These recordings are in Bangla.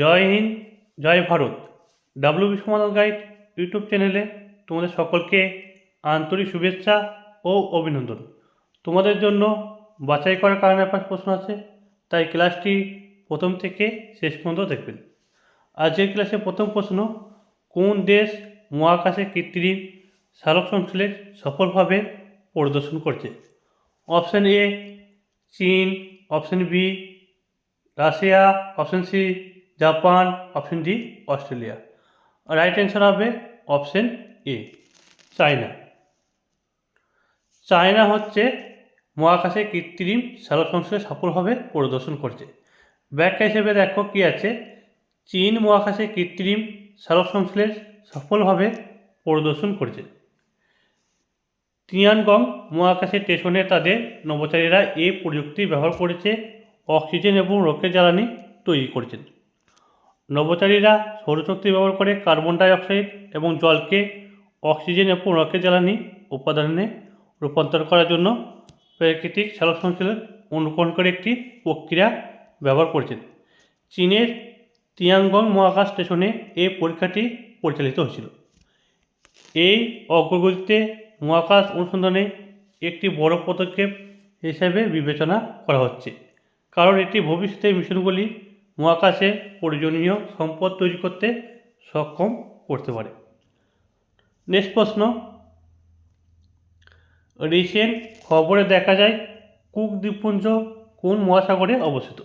জয় হিন্দ, জয় ভারত। ডাব্লিউ সমাধান গাইড ইউটিউব চ্যানেলে তোমাদের সকলকে আন্তরিক শুভেচ্ছা ও অভিনন্দন। তোমাদের জন্য বাছাই করার কারণে অ্যাফেয়ার্স প্রশ্ন আছে, তাই ক্লাসটি প্রথম থেকে শেষ পর্যন্ত দেখবেন। আজকের ক্লাসে প্রথম প্রশ্ন, কোন দেশ মহাকাশে কৃত্রিম সালোক সংশ্লেষ সফলভাবে পরিদর্শন করছে? অপশান এ চীন। Option B Russia. Option C Japan option D Australia. Right answer হবে অপশন এ চায়না। চায়না হচ্ছে মহাকাশে কৃত্রিম সালোক সফলভাবে প্রদর্শন করছে। ব্যাখ্যা হিসেবে দেখো কি আছে? চীন মহাকাশে কৃত্রিম সালোক সংশ্লেষ সফলভাবে প্রদর্শন করছে। তিয়ানগং মহাকাশে স্টেশনে তাদের নভোচারীরা এই প্রযুক্তি ব্যবহার করেছে। অক্সিজেন এবং রকেট জ্বালানি তৈরি করছেন। নভোচারীরা সৌরশক্তি ব্যবহার করে কার্বন ডাইঅক্সাইড এবং জলকে অক্সিজেন এবং রকেট জ্বালানি উপাদানে রূপান্তর করার জন্য প্রাকৃতিক সালোক সংশ্লেষ অনুকরণ করে একটি প্রক্রিয়া ব্যবহার করছেন। চীনের তিয়ানগং মহাকাশ স্টেশনে এই পরীক্ষাটি পরিচালিত হয়েছিল। এই অগ্রগতিতে মহাকাশ অনুসন্ধানে একটি বড় পদক্ষেপ হিসেবে বিবেচনা করা হচ্ছে। কারণ এটি ভবিষ্যতে মিশনগুলি মহাকাশে প্রয়োজনীয় সম্পদ তৈরি করতে সক্ষম করতে পারে। নেক্সট প্রশ্ন। রিসেন্ট খবরে দেখা যায় কুক দ্বীপপুঞ্জ কোন মহাসাগরে অবস্থিত?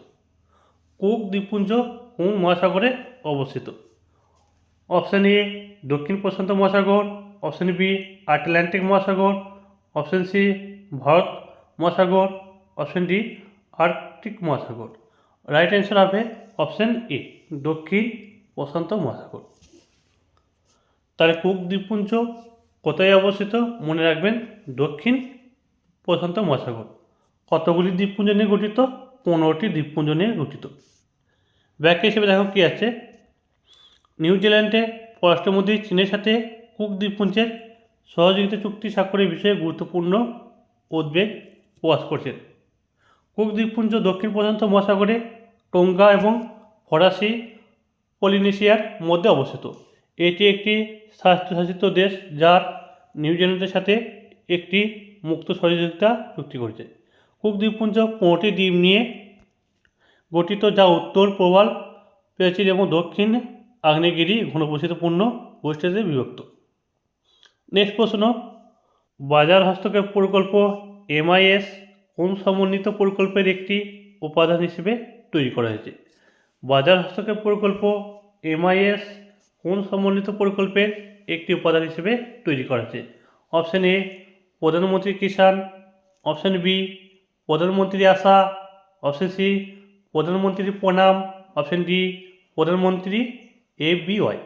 কুক দ্বীপপুঞ্জ কোন মহাসাগরে অবস্থিত? অপশান এ, দক্ষিণ প্রশান্ত মহাসাগর, অপশান বি, আটলান্টিক মহাসাগর, অপশান সি, ভারত মহাসাগর, অপশান ডি, আর্কটিক মহাসাগর। রাইট অ্যান্সার হবে অপশান এ দক্ষিণ প্রশান্ত মহাসাগর। তাহলে কুক দ্বীপপুঞ্জ কোথায় অবস্থিত? মনে রাখবেন, দক্ষিণ প্রশান্ত মহাসাগর। কতগুলি দ্বীপপুঞ্জ নিয়ে গঠিত? পনেরোটি দ্বীপপুঞ্জ নিয়ে গঠিত। ব্যাখ্যা হিসেবে দেখো কী আছে। নিউজিল্যান্ডে পররাষ্ট্রমন্ত্রী চীনের সাথে কুক দ্বীপপুঞ্জের সহযোগিতা চুক্তি স্বাক্ষরের বিষয়ে গুরুত্বপূর্ণ উদ্বেগ প্রকাশ করছেন। কুক দ্বীপপুঞ্জ দক্ষিণ প্রশান্ত মহাসাগরে টোঙ্গা এবং ফরাসি পলিনেশিয়ার মধ্যে অবস্থিত। এটি একটি স্বায়ত্তশাসিত দেশ যার নিউজিল্যান্ডের সাথে একটি মুক্ত সহযোগিতা চুক্তি করেছে। কুক দ্বীপপুঞ্জ পনেরোটি দ্বীপ নিয়ে গঠিত, যা উত্তর প্রবাল প্রাচীর এবং দক্ষিণ আগ্নেয়গিরি ঘনবসতিপূর্ণ গোষ্ঠীতে বিভক্ত। নেক্সট প্রশ্ন, বাজার হস্তক্ষেপ প্রকল্প এমআইএস কোন সমন্বিত প্রকল্পের একটি উপাদান হিসেবে তৈরি করা হয়েছে। বাজার হস্তক্ষেপ প্রকল্প এমআইএস কোন সমন্বিত প্রকল্পের একটি উপাদান হিসেবে তৈরি করা হয়েছে? অপশান এ, প্রধানমন্ত্রী কিষাণ। অপশান বি, প্রধানমন্ত্রী আশা। অপশান সি প্রধানমন্ত্রী প্রণাম। অপশান ডি, প্রধানমন্ত্রী এ বি ওয়াই।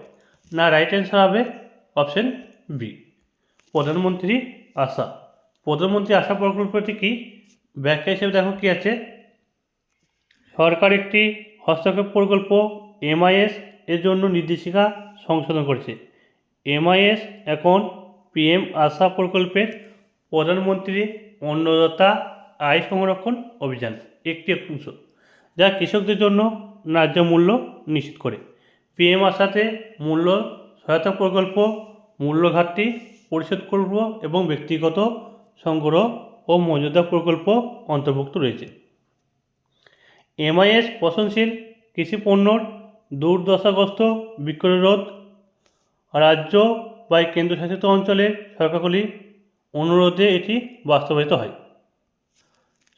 না রাইট অ্যান্সার হবে অপশান বি প্রধানমন্ত্রী আশা। প্রধানমন্ত্রী আশা প্রকল্পটি কি? ব্যাখ্যা হিসেবে দেখো কী আছে। সরকার একটি হস্তক্ষেপ প্রকল্প এমআইএস এর জন্য নির্দেশিকা সংশোধন করেছে। এমআইএস এখন পিএম আশা প্রকল্পের প্রধানমন্ত্রী অন্নদাতা আয় সংরক্ষণ অভিযান, একটি অংশ, যা কৃষকদের জন্য ন্যায্য মূল্য নিশ্চিত করে। পিএম আশাতে মূল্য সহায়তা প্রকল্প মূল্য ঘাটতি পরিশোধ করব এবং ব্যক্তিগত সংগ্রহ ও মর্যাদা প্রকল্প অন্তর্ভুক্ত রয়েছে। এমআইএস পচনশীল কৃষি পণ্যর দুর্দশাগ্রস্ত বিক্রয় রোধ। রাজ্য বা কেন্দ্রশাসিত অঞ্চলের সরকারগুলি অনুরোধে এটি বাস্তবায়িত হয়।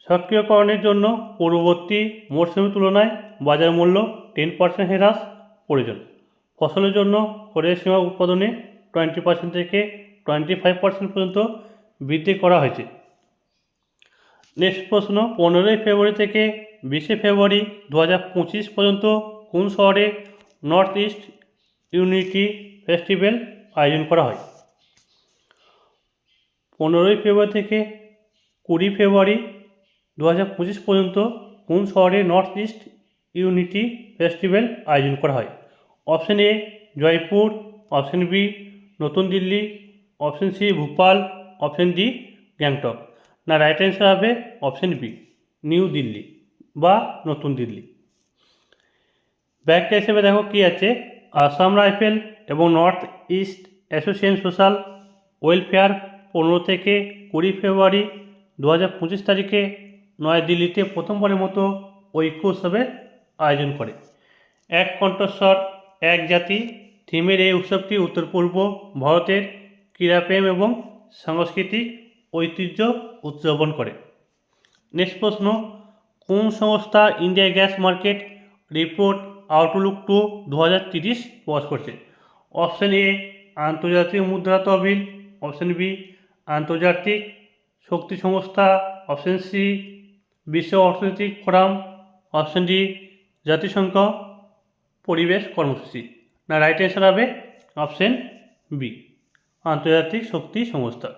সক্রিয়করণের জন্য পূর্ববর্তী মরশুমের তুলনায় বাজার মূল্য টেন পার্সেন্ট হ্রাস প্রয়োজন। ফসলের জন্য খরিফ সীমা উৎপাদনে টোয়েন্টি পার্সেন্ট থেকে টোয়েন্টি ফাইভ পার্সেন্ট পর্যন্ত বৃদ্ধি করা হয়েছে। নেক্সট প্রশ্ন, পনেরোই ফেব্রুয়ারি থেকে বিশে ফেব্রুয়ারি দু হাজার পঁচিশ পর্যন্ত কোন শহরে নর্থ ইস্ট ইউনিটি ফেস্টিভ্যাল আয়োজন করা হয়? পনেরোই ফেব্রুয়ারি থেকে কুড়ি ফেব্রুয়ারি দু হাজার পঁচিশ পর্যন্ত কোন শহরে নর্থ ইস্ট ইউনিটি ফেস্টিভ্যাল আয়োজন করা হয়? Option A, Jaipur. Option B, নতুন Delhi. Option C, Bhopal. Option D, Gangtok. না, রাইট অ্যান্সার হবে অপশান বি, নিউ দিল্লি। বা নতুন দিল্লি। ব্যাখ্যা হিসেবে দেখো কি আছে? আসাম রাইফেল এবং north east association social welfare পনেরো থেকে কুড়ি ফেব্রুয়ারি দু হাজার পঁচিশ তারিখে নয়াদিল্লিতে প্রথমবারের মতো ঐক্য উৎসবের আয়োজন করে। এক কণ্ঠস্বর, এক জাতি, থিমের এই উৎসবটি উত্তর পূর্ব ভারতের ক্রীড়াপ্রেম এবং সাংস্কৃতিক ঐতিহ্য উদযাপন করে। নেক্সট প্রশ্ন কোন সংস্থা India gas market report outlook to দু হাজার তিরিশ প্রকাশ করছে? অপশন এ, আন্তর্জাতিক মুদ্রা তহবিল। অপশন বি, আন্তর্জাতিক শক্তি সংস্থা। অপশন সি, বিশ্ব অর্থনৈতিক ফোরাম। অপশন ডি, জাতিসংঘ পরিবেশ কর্মসূচি। না রাইট অ্যান্সার হবে অপশন বি, আন্তর্জাতিক শক্তি সংস্থা।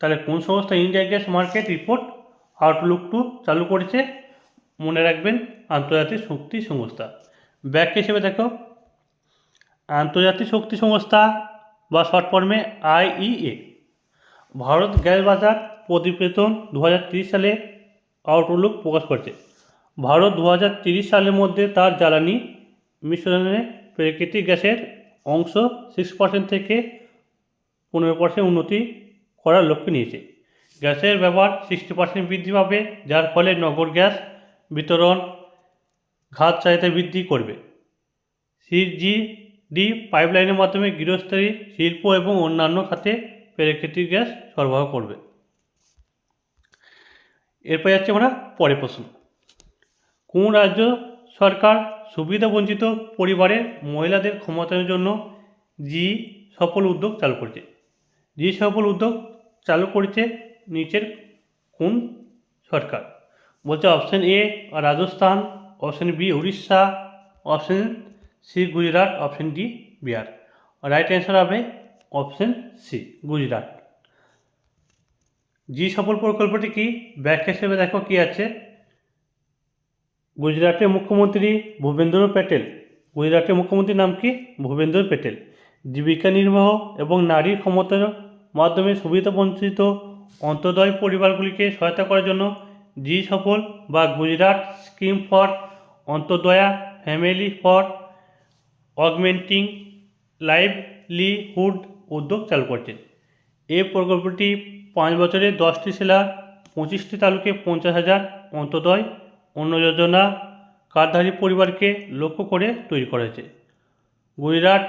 তাহলে কোন সংস্থা India gas market report outlook to চালু করেছে? মনে রাখবেন, আন্তর্জাতিক শক্তি সংস্থা। ব্যাখ্যা হিসেবে দেখো, আন্তর্জাতিক শক্তি সংস্থা বা শর্ট ফর্মে আইইএ ভারত গ্যাস বাজার প্রতিবেদন দু সালে আউটলুক প্রকাশ করেছে। ভারত দু সালের মধ্যে তার জ্বালানি মিশ্রণে প্রাকৃতিক গ্যাসের অংশ সিক্স পার্সেন্ট থেকে পনেরো পার্সেন্ট উন্নতি করার লক্ষ্য নিয়েছে। গ্যাসের ব্যবহার সিক্সটি পার্সেন্ট বৃদ্ধি পাবে, যার ফলে নগর গ্যাস বিতরণ ঘাত চাহিদা বৃদ্ধি করবে। সিজিডি পাইপলাইনের মাধ্যমে গৃহস্থালী শিল্প এবং অন্যান্য খাতে প্রাকৃতিক গ্যাস সরবরাহ করবে। এরপর যাচ্ছে আমরা পরে প্রশ্ন। কোন রাজ্য সরকার সুবিধাবঞ্চিত পরিবারের মহিলাদের ক্ষমতায়নের জন্য জি সফল উদ্যোগ চালু করেছে? জি সফল উদ্যোগ চালু করেছে নিচের কোন সরকার? বলছে option A, Rajasthan, option B, Orissa, option C, Gujarat, option D, Bihar. Right answer হবে option C, Gujarat. G Safal প্রকল্পটি কি? ব্যাখ্যা হিসেবে দেখো কি আছে। গুজরাটের মুখ্যমন্ত্রী ভূপেন্দ্র প্যাটেল। গুজরাটের মুখ্যমন্ত্রীর নাম কি? ভূপেন্দ্র প্যাটেল। জীবিকা নির্বাহ এবং নারীর ক্ষমতার মাধ্যমে সুবিধা বঞ্চিত অন্তর্দয় পরিবারগুলিকে সহায়তা করার জন্য জি সফল বা Gujarat scheme for Antyodaya family for augmenting livelihood উদ্যোগ চালু করছে। এই প্রকল্পটি পাঁচ বছরে দশটি জেলা পঁচিশটি তালুকে পঞ্চাশ হাজার অন্তর্দয় অন্য যোজনা কার্ডধারী পরিবারকে লক্ষ্য করে তৈরি করা হয়েছে Gujarat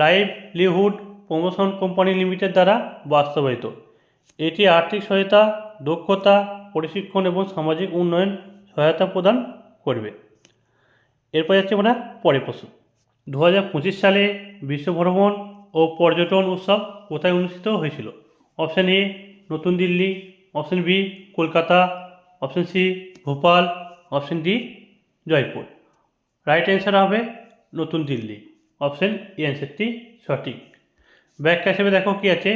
livelihood promotion company limited দ্বারা বাস্তবায়িত। এটি আর্থিক সহায়তা, দক্ষতা প্রশিক্ষণ এবং সামাজিক উন্নয়ন সহায়তা প্রদান করবে। এরপর যাচ্ছে আমরা পরে প্রশ্ন। দু হাজার পঁচিশ সালে বিশ্ব ভ্রমণ ও পর্যটন উৎসব কোথায় অনুষ্ঠিত হয়েছিল? অপশান এ নতুন Delhi option B Kolkata option C Bhopal option D Jaipur. Right answer হবে নতুন দিল্লি। অপশান এ অ্যান্সারটি সঠিক। ব্যাখ্যা হিসেবে দেখো কি আছে?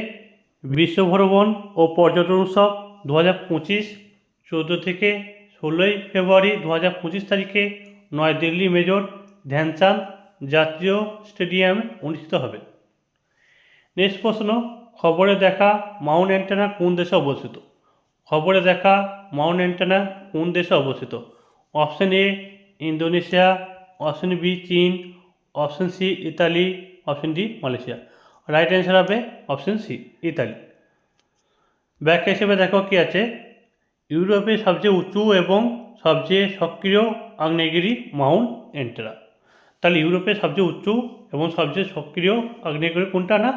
বিশ্ব ভ্রমণ ও পর্যটন উৎসব দু হাজার পঁচিশ চোদ্দ থেকে ষোলোই ফেব্রুয়ারি দু হাজার পঁচিশ তারিখে নয়াদিল্লি মেজর ধ্যানচাঁদ জাতীয় স্টেডিয়ামে অনুষ্ঠিত হবে। নেক্সট প্রশ্ন, খবরে দেখা মাউন্ট অ্যান্টেনা কোন দেশে অবস্থিত? খবরে দেখা মাউন্ট অ্যান্টেনা কোন দেশে অবস্থিত? Option A, Indonesia, option B, চীন, option C, Italy, option D, Malaysia. Right answer হবে অপশন সি, ইতালি। ব্যাখ্যা হিসেবে দেখো কি আছে? ইউরোপের সবচেয়ে উঁচু এবং সবচেয়ে সক্রিয় আগ্নেয়গিরি মাউন্ট এন্টেরা। তাহলে ইউরোপের সবচেয়ে উঁচু এবং সবচেয়ে সক্রিয় আগ্নেয়গিরি কোনটা না?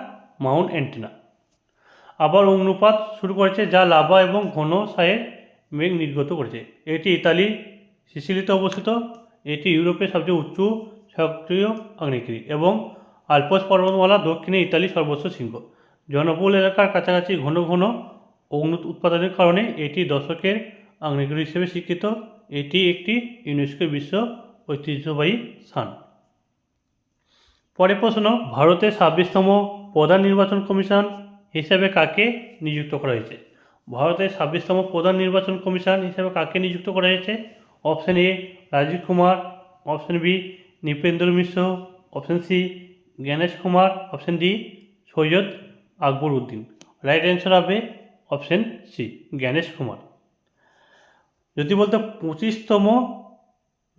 মাউন্ট অ্যান্টেনা আবার অগ্নুপাত শুরু করেছে যা লাভা এবং ঘন সায়ের মেঘ নির্গত করেছে। এটি ইতালি, সিসিলিতে অবস্থিত। এটি ইউরোপের সবচেয়ে উঁচু সক্রিয় আগ্নেয়গিরি এবং আলপস পর্বতমালা দক্ষিণে ইতালি সর্বোচ্চ শৃঙ্গ। জনবহুল এলাকার কাছাকাছি ঘন ঘন অগ্নি উৎপাদনের কারণে এটি দশকের আগ্নেয়গিরি হিসেবে স্বীকৃত। এটি একটি ইউনেস্কো বিশ্ব ঐতিহ্যবাহী স্থান। পরে প্রশ্ন, ভারতের ছাব্বিশতম প্রধান নির্বাচন কমিশন হিসেবে কাকে নিযুক্ত করা হয়েছে? ভারতের ছাব্বিশতম প্রধান নির্বাচন কমিশন হিসেবে কাকে নিযুক্ত করা হয়েছে? Option A, Rajiv Kumar. Option B, Nripendra Mishra. Option C, Gyanesh Kumar. Option D, Syed Akbar Uddin. Right answer হবে অপশন সি, জ্ঞানেশ কুমার। যদি বলতো পঁচিশতম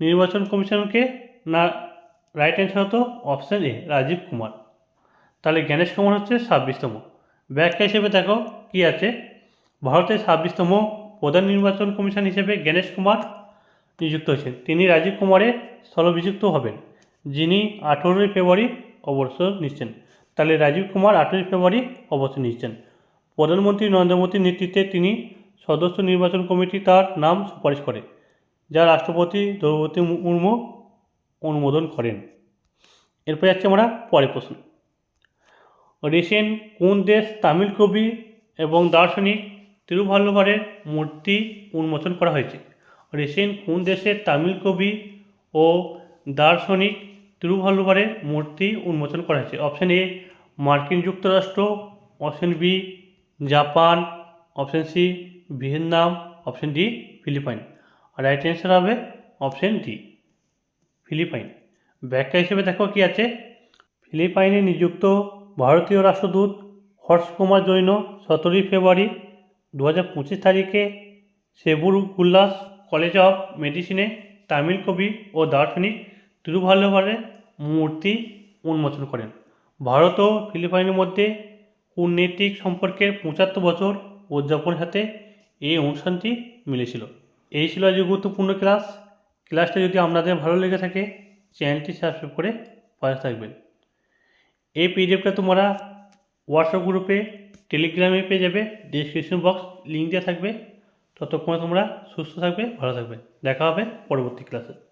নির্বাচন কমিশনকে না রাইট অ্যান্সার হতো অপশান এ, রাজীব কুমার। তাহলে জ্ঞানেশ কুমার হচ্ছে ছাব্বিশতম। ব্যাখ্যা হিসেবে দেখো কি আছে। ভারতের ছাব্বিশতম প্রধান নির্বাচন কমিশন হিসেবে জ্ঞানেশ কুমার নিযুক্ত হয়েছেন। তিনি রাজীব কুমারের স্থলভিযুক্ত হবেন, যিনি আঠেরোই ফেব্রুয়ারি অবসর নিচ্ছেন। তাহলে রাজীব কুমার আঠেরোই ফেব্রুয়ারি অবসর নিচ্ছেন। প্রধানমন্ত্রী নরেন্দ্র মোদীর নেতৃত্বে তিনি সদস্য নির্বাচন কমিটি তার নাম সুপারিশ করে, যা রাষ্ট্রপতি দ্রৌপদী মুর্মু অনুমোদন করেন। এরপর যাচ্ছে আমরা পরের প্রশ্ন। রিসেন্ট কোন দেশ তামিল কবি এবং দার্শনিক তিরুভাল্লুভারের মূর্তি উন্মোচন করা হয়েছে? রিসেন্ট কোন দেশের তামিল কবি ও দার্শনিক তিরুভাল্লুভারের মূর্তি উন্মোচন করা হয়েছে? অপশান এ, মার্কিন যুক্তরাষ্ট্র। Option B Japan option C Vietnam option D Philippines. আর রাইট অ্যান্সার হবে অপশান ডি ফিলিপাইন। ব্যাখ্যা হিসেবে দেখো কি আছে? ফিলিপাইনে নিযুক্ত ভারতীয় রাষ্ট্রদূত হর্ষ কুমার জৈন সতেরোই ফেব্রুয়ারি দু হাজার পঁচিশ তারিখে সেবুর উল্লাস কলেজ অফ মেডিসিনে তামিল কবি ও দার্শনিক তিরুভাল্লুভারের মূর্তি উন্মোচন করেন। ভারত ও ফিলিপাইনের মধ্যে কূটনৈতিক সম্পর্কের পঁচাত্তর বছর উদযাপনের সাথে এই অনুষ্ঠানটি মিলেছিল। এই ছিল আজকে গুরুত্বপূর্ণ ক্লাস। ক্লাসটা যদি আপনাদের ভালো লেগে থাকে, চ্যানেলটি সাবস্ক্রাইব করে পাশে থাকবেন। এই পিডিএফটা তোমরা হোয়াটসঅ্যাপ গ্রুপে টেলিগ্রামে পেয়ে যাবে। ডিসক্রিপশন বক্স লিঙ্ক দেওয়া থাকবে। ততক্ষণে তোমরা সুস্থ থাকবে, ভালো থাকবে। দেখা হবে পরবর্তী ক্লাসে।